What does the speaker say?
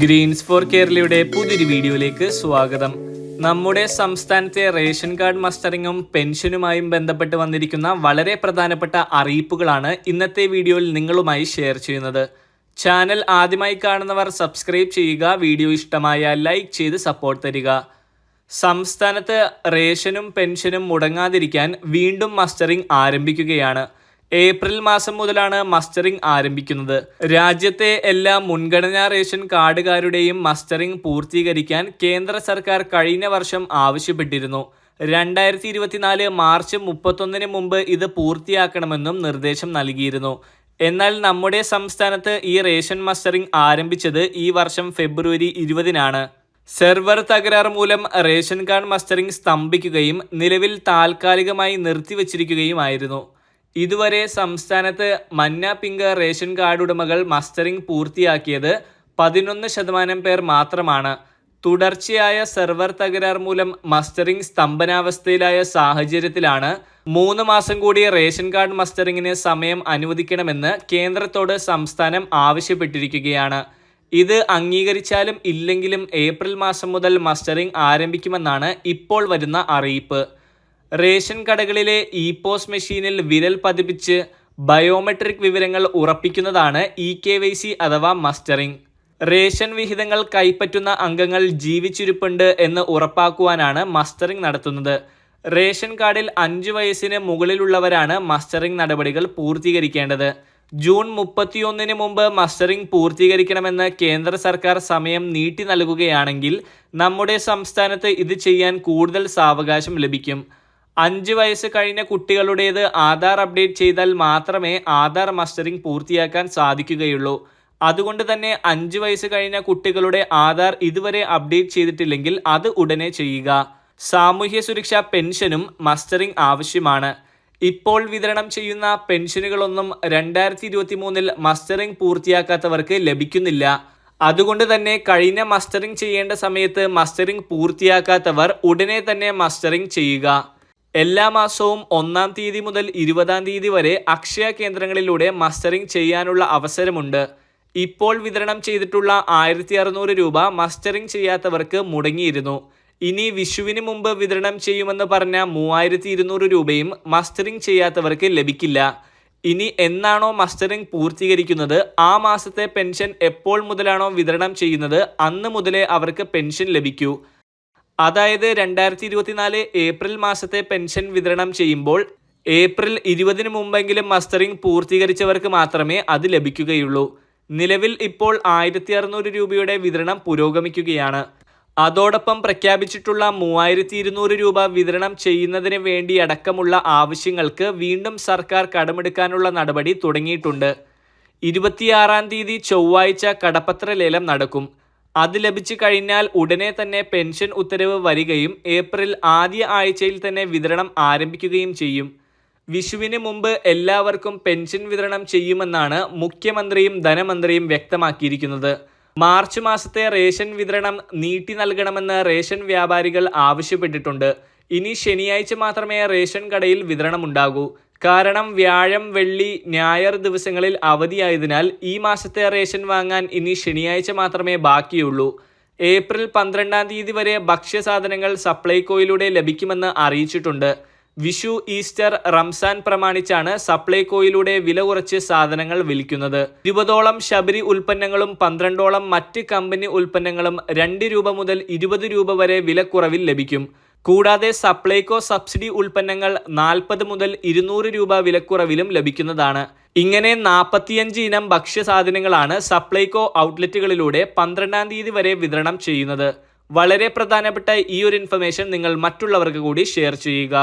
Green's four കേരളയുടെ പുതിയൊരു വീഡിയോയിലേക്ക് സ്വാഗതം. നമ്മുടെ സംസ്ഥാനത്തെ റേഷൻ കാർഡ് മസ്റ്ററിങ്ങും പെൻഷനുമായും ബന്ധപ്പെട്ട് വന്നിരിക്കുന്ന വളരെ പ്രധാനപ്പെട്ട അറിയിപ്പുകളാണ് ഇന്നത്തെ വീഡിയോയിൽ നിങ്ങളുമായി ഷെയർ ചെയ്യുന്നത്. ചാനൽ ആദ്യമായി കാണുന്നവർ സബ്സ്ക്രൈബ് ചെയ്യുക വീഡിയോ ഇഷ്ടമായ ലൈക്ക് ചെയ്ത് സപ്പോർട്ട് തരിക. സംസ്ഥാനത്ത് റേഷനും പെൻഷനും മുടങ്ങാതിരിക്കാൻ വീണ്ടും മസ്റ്ററിംഗ് ആരംഭിക്കുകയാണ്. ഏപ്രിൽ മാസം മുതലാണ് മസ്റ്ററിംഗ് ആരംഭിക്കുന്നത്. രാജ്യത്തെ എല്ലാ മുൻഗണനാ റേഷൻ കാർഡുകാരുടെയും മസ്റ്ററിംഗ് പൂർത്തീകരിക്കാൻ കേന്ദ്ര സർക്കാർ കഴിഞ്ഞ വർഷം ആവശ്യപ്പെട്ടിരുന്നു. രണ്ടായിരത്തി ഇരുപത്തിനാല് മാർച്ച് മുപ്പത്തൊന്നിന് മുമ്പ് ഇത് പൂർത്തിയാക്കണമെന്നും നിർദ്ദേശം നൽകിയിരുന്നു. എന്നാൽ നമ്മുടെ സംസ്ഥാനത്ത് ഈ റേഷൻ മസ്റ്ററിംഗ് ആരംഭിച്ചത് ഈ വർഷം ഫെബ്രുവരി ഇരുപതിനാണ്. സെർവർ തകരാർ മൂലം റേഷൻ കാർഡ് മസ്റ്ററിംഗ് സ്തംഭിക്കുകയും നിലവിൽ താൽക്കാലികമായി നിർത്തിവച്ചിരിക്കുകയുമായിരുന്നു. ഇതുവരെ സംസ്ഥാനത്ത് മന്ന പിങ്ക് റേഷൻ കാർഡ് ഉടമകൾ മസ്റ്ററിംഗ് പൂർത്തിയാക്കിയത് പതിനൊന്ന് ശതമാനം പേർ മാത്രമാണ്. തുടർച്ചയായ സെർവർ തകരാർ മൂലം മസ്റ്ററിംഗ് സ്തംഭനാവസ്ഥയിലായ സാഹചര്യത്തിലാണ് മൂന്ന് മാസം കൂടി റേഷൻ കാർഡ് മസ്റ്ററിംഗിന് സമയം അനുവദിക്കണമെന്ന് കേന്ദ്രത്തോട് സംസ്ഥാനം ആവശ്യപ്പെട്ടിരിക്കുകയാണ്. ഇത് അംഗീകരിച്ചാലും ഇല്ലെങ്കിലും ഏപ്രിൽ മാസം മുതൽ മസ്റ്ററിംഗ് ആരംഭിക്കുമെന്നാണ് ഇപ്പോൾ വരുന്ന അറിയിപ്പ്. റേഷൻ കടകളിലെ ഇ പോസ് മെഷീനിൽ വിരൽ പതിപ്പിച്ച് ബയോമെട്രിക് വിവരങ്ങൾ ഉറപ്പിക്കുന്നതാണ് ഇ കെ വൈ സി അഥവാ മസ്റ്ററിംഗ്. റേഷൻ വിഹിതങ്ങൾ കൈപ്പറ്റുന്ന അംഗങ്ങൾ ജീവിച്ചിരിപ്പുണ്ട് എന്ന് ഉറപ്പാക്കുവാനാണ് മസ്റ്ററിംഗ് നടത്തുന്നത്. റേഷൻ കാർഡിൽ അഞ്ച് വയസ്സിന് മുകളിലുള്ളവരാണ് മസ്റ്ററിംഗ് നടപടികൾ പൂർത്തീകരിക്കേണ്ടത്. ജൂൺ മുപ്പത്തിയൊന്നിന് മുമ്പ് മസ്റ്ററിംഗ് പൂർത്തീകരിക്കണമെന്ന് കേന്ദ്ര സർക്കാർ സമയം നീട്ടി നൽകുകയാണെങ്കിൽ നമ്മുടെ സംസ്ഥാനത്ത് ഇത് ചെയ്യാൻ കൂടുതൽ സാവകാശം ലഭിക്കും. അഞ്ച് വയസ്സ് കഴിഞ്ഞ കുട്ടികളുടേത് ആധാർ അപ്ഡേറ്റ് ചെയ്താൽ മാത്രമേ ആധാർ മസ്റ്ററിംഗ് പൂർത്തിയാക്കാൻ സാധിക്കുകയുള്ളൂ. അതുകൊണ്ട് തന്നെ അഞ്ച് വയസ്സ് കഴിഞ്ഞ കുട്ടികളുടെ ആധാർ ഇതുവരെ അപ്ഡേറ്റ് ചെയ്തിട്ടില്ലെങ്കിൽ അത് ഉടനെ ചെയ്യുക. സാമൂഹ്യ സുരക്ഷാ പെൻഷനും മസ്റ്ററിംഗ് ആവശ്യമാണ്. ഇപ്പോൾ വിതരണം ചെയ്യുന്ന പെൻഷനുകളൊന്നും രണ്ടായിരത്തി ഇരുപത്തി മൂന്നിൽ മസ്റ്ററിംഗ് പൂർത്തിയാക്കാത്തവർക്ക് ലഭിക്കുന്നില്ല. അതുകൊണ്ട് തന്നെ കഴിഞ്ഞ മസ്റ്ററിംഗ് ചെയ്യേണ്ട സമയത്ത് മസ്റ്ററിംഗ് പൂർത്തിയാക്കാത്തവർ ഉടനെ തന്നെ മസ്റ്ററിംഗ് ചെയ്യുക. എല്ലാ മാസവും ഒന്നാം തീയതി മുതൽ ഇരുപതാം തീയതി വരെ അക്ഷയ കേന്ദ്രങ്ങളിലൂടെ മസ്റ്ററിംഗ് ചെയ്യാനുള്ള അവസരമുണ്ട്. ഇപ്പോൾ വിതരണം ചെയ്തിട്ടുള്ള ആയിരത്തി അറുന്നൂറ് രൂപ മസ്റ്ററിംഗ് ചെയ്യാത്തവർക്ക് മുടങ്ങിയിരുന്നു. ഇനി വിഷുവിന് മുമ്പ് വിതരണം ചെയ്യുമെന്ന് പറഞ്ഞ മൂവായിരത്തി ഇരുന്നൂറ് രൂപയും മസ്റ്ററിംഗ് ചെയ്യാത്തവർക്ക് ലഭിക്കില്ല. ഇനി എന്നാണോ മസ്റ്ററിംഗ് പൂർത്തീകരിക്കുന്നത്? ആ മാസത്തെ പെൻഷൻ എപ്പോൾ മുതലാണോ വിതരണം ചെയ്യുന്നത്? അന്ന് മുതലേ അവർക്ക് പെൻഷൻ ലഭിക്കൂ. അതായത് രണ്ടായിരത്തി ഇരുപത്തിനാല് ഏപ്രിൽ മാസത്തെ പെൻഷൻ വിതരണം ചെയ്യുമ്പോൾ ഏപ്രിൽ ഇരുപതിന് മുമ്പെങ്കിലും മസ്റ്ററിംഗ് പൂർത്തീകരിച്ചവർക്ക് മാത്രമേ അത് ലഭിക്കുകയുള്ളൂ. നിലവിൽ ഇപ്പോൾ ആയിരത്തി അറുന്നൂറ് രൂപയുടെ വിതരണം പുരോഗമിക്കുകയാണ്. അതോടൊപ്പം പ്രഖ്യാപിച്ചിട്ടുള്ള മൂവായിരത്തി ഇരുന്നൂറ് രൂപ വിതരണം ചെയ്യുന്നതിന് വേണ്ടി അടക്കമുള്ള ആവശ്യങ്ങൾക്ക് വീണ്ടും സർക്കാർ കടമെടുക്കാനുള്ള നടപടി തുടങ്ങിയിട്ടുണ്ട്. ഇരുപത്തിയാറാം തീയതി ചൊവ്വാഴ്ച കടപ്പത്ര ലേലം നടക്കും. അത് ലഭിച്ചു കഴിഞ്ഞാൽ ഉടനെ തന്നെ പെൻഷൻ ഉത്തരവ് വരികയും ഏപ്രിൽ ആദ്യ ആഴ്ചയിൽ തന്നെ വിതരണം ആരംഭിക്കുകയും ചെയ്യും. വിഷുവിന് മുമ്പ് എല്ലാവർക്കും പെൻഷൻ വിതരണം ചെയ്യുമെന്നാണ് മുഖ്യമന്ത്രിയും ധനമന്ത്രിയും വ്യക്തമാക്കിയിരിക്കുന്നത്. മാർച്ച് മാസത്തെ റേഷൻ വിതരണം നീട്ടി നൽകണമെന്ന് റേഷൻ വ്യാപാരികൾ ആവശ്യപ്പെട്ടിട്ടുണ്ട്. ഇനി ശനിയാഴ്ച മാത്രമേ റേഷൻ കടയിൽ വിതരണമുണ്ടാകൂ. കാരണം വ്യാഴം വെള്ളി ഞായർ ദിവസങ്ങളിൽ അവധിയായതിനാൽ ഈ മാസത്തെ റേഷൻ വാങ്ങാൻ ഇനി ശനിയാഴ്ച മാത്രമേ ബാക്കിയുള്ളൂ. ഏപ്രിൽ പന്ത്രണ്ടാം തീയതി വരെ ഭക്ഷ്യസാധനങ്ങൾ സപ്ലൈകോയിലൂടെ ലഭിക്കുമെന്ന് അറിയിച്ചിട്ടുണ്ട്. വിഷു ഈസ്റ്റർ റംസാൻ പ്രമാണിച്ചാണ് സപ്ലൈകോയിലൂടെ വില കുറച്ച് സാധനങ്ങൾ വിൽക്കുന്നത്. ഇരുപതോളം ശബരി ഉൽപ്പന്നങ്ങളും പന്ത്രണ്ടോളം മറ്റ് കമ്പനി ഉൽപ്പന്നങ്ങളും രണ്ട് രൂപ മുതൽ ഇരുപത് രൂപ വരെ വിലക്കുറവിൽ ലഭിക്കും. കൂടാതെ സപ്ലൈകോ സബ്സിഡി ഉൽപ്പന്നങ്ങൾ നാൽപ്പത് മുതൽ ഇരുന്നൂറ് രൂപ വിലക്കുറവിലും ലഭിക്കുന്നതാണ്. ഇങ്ങനെ നാൽപ്പത്തിയഞ്ച് ഇനം ഭക്ഷ്യസാധനങ്ങളാണ് സപ്ലൈകോ ഔട്ട്ലെറ്റുകളിലൂടെ പന്ത്രണ്ടാം തീയതി വരെ വിതരണം ചെയ്യുന്നത്. വളരെ പ്രധാനപ്പെട്ട ഈ ഒരു ഇൻഫർമേഷൻ നിങ്ങൾ മറ്റുള്ളവർക്ക് കൂടി ഷെയർ ചെയ്യുക.